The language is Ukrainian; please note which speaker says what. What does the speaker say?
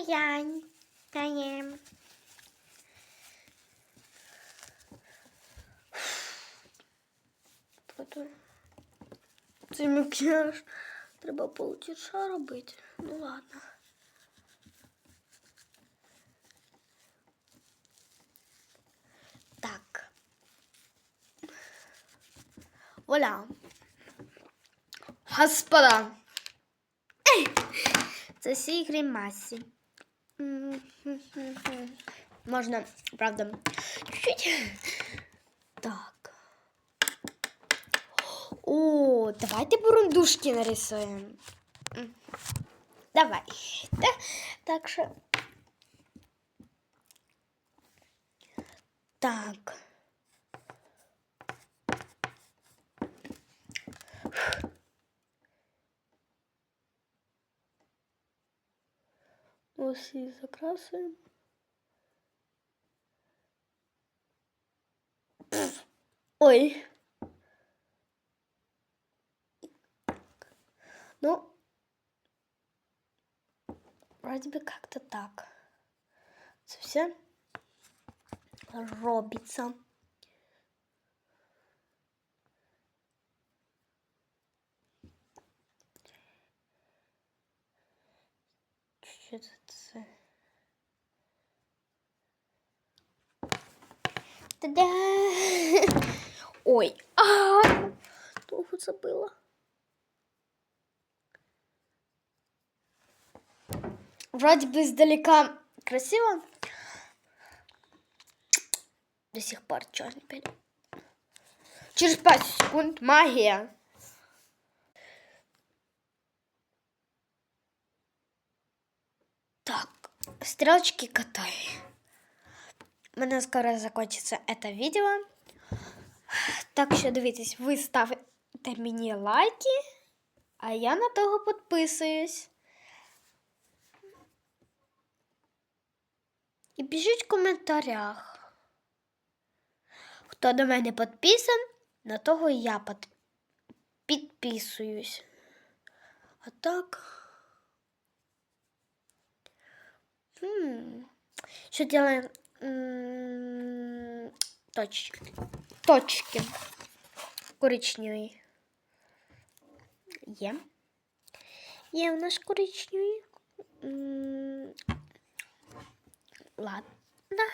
Speaker 1: Янь. Таєм. Цей макіяж треба полутіша робити. Ну ладно. Так. Вуаля. Господа. Це всі гримасі. Можна, правда, чуть-чуть. Так. О, давайте бурундушки нарисуємо. М. Давай. Так, так що. Так. Ось і. Ой. Ну, вроде бы как-то так. Це все робиться. Це? Та-да! Ой, а довго забила. Вроде бы издалека красиво. До сих пор черный пель. Через 5 секунд магия. Стрелочки катай. У мене скоро закончится это видео. Так що дивіться, ви ставите мені лайки, а я на того підписуюсь. І пишіть в коментарях. Хто до мене підписан, на того я підписуюсь. А так. Хм. Що делаем? М, Точки. Точки. Коричневі. Є. Є у нас коричневі. Ладно.